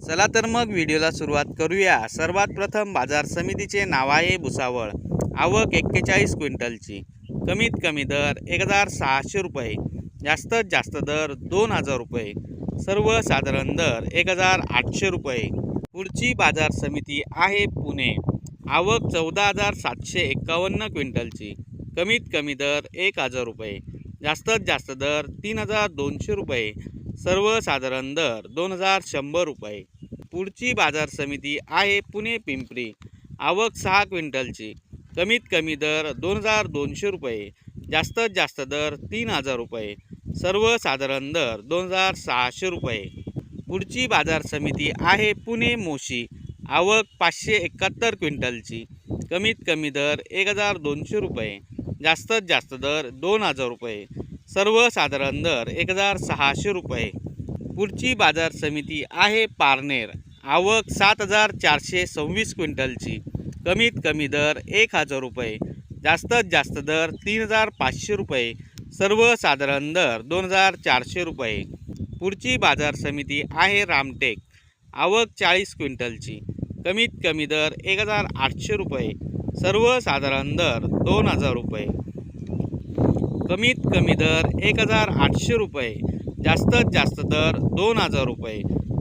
चला तर मग व्हिडिओला सुरुवात करूया. सर्वात प्रथम बाजार समितीचे नाव आहे भुसावळ. आवक एक्केचाळीस क्विंटलची. कमीत कमी दर एक हजार सहाशे रुपये. जास्तीत जास्त दर दोन हजार रुपये. सर्वसाधारण दर एक हजार आठशे रुपये. पुढची बाजार समिती आहे पुणे. आवक चौदा हजार सातशे एक्कावन्न क्विंटलची. कमीत कमी दर एक हजार रुपये. जास्तीत जास्त दर तीन हजार दोनशे रुपये. सर्वसाधारण दर दोन हजार शंभर रुपये. पुढची बाजार समिती आहे पुणे पिंपरी. आवक सहा क्विंटलची. कमीत कमी दर दोन हजार दोनशे रुपये. जास्तीत जास्त दर तीन हजार रुपये. सर्वसाधारण दर दोन हजार सहाशे रुपये. पुढची बाजार समिती आहे पुणे मोशी. आवक पाचशे एकाहत्तर क्विंटलची. कमीत कमी दर एक हजार दोनशे रुपये. जास्तीत जास्त दर दोन हजार रुपये. सर्वसाधारण दर एक हजार सहाशे रुपये. पुढची बाजार समिती आहे पारनेर. आवक सात हजार चारशे सव्वीस क्विंटलची. कमीत कमी दर एक हजार रुपये. जास्तीत जास्त दर तीन हजार पाचशे रुपये. सर्वसाधारण दर दोन हजार चारशे रुपये. पुढची बाजार समिती आहे रामटेक. आवक चाळीस क्विंटलची. कमीत कमी दर एक हजार आठशे रुपये. सर्वसाधारण दर दोन हजार रुपये. कमीत कमी दर एक हजार आठशे रुपये. जास्तीत जास्त दर दोन हजार रुपये.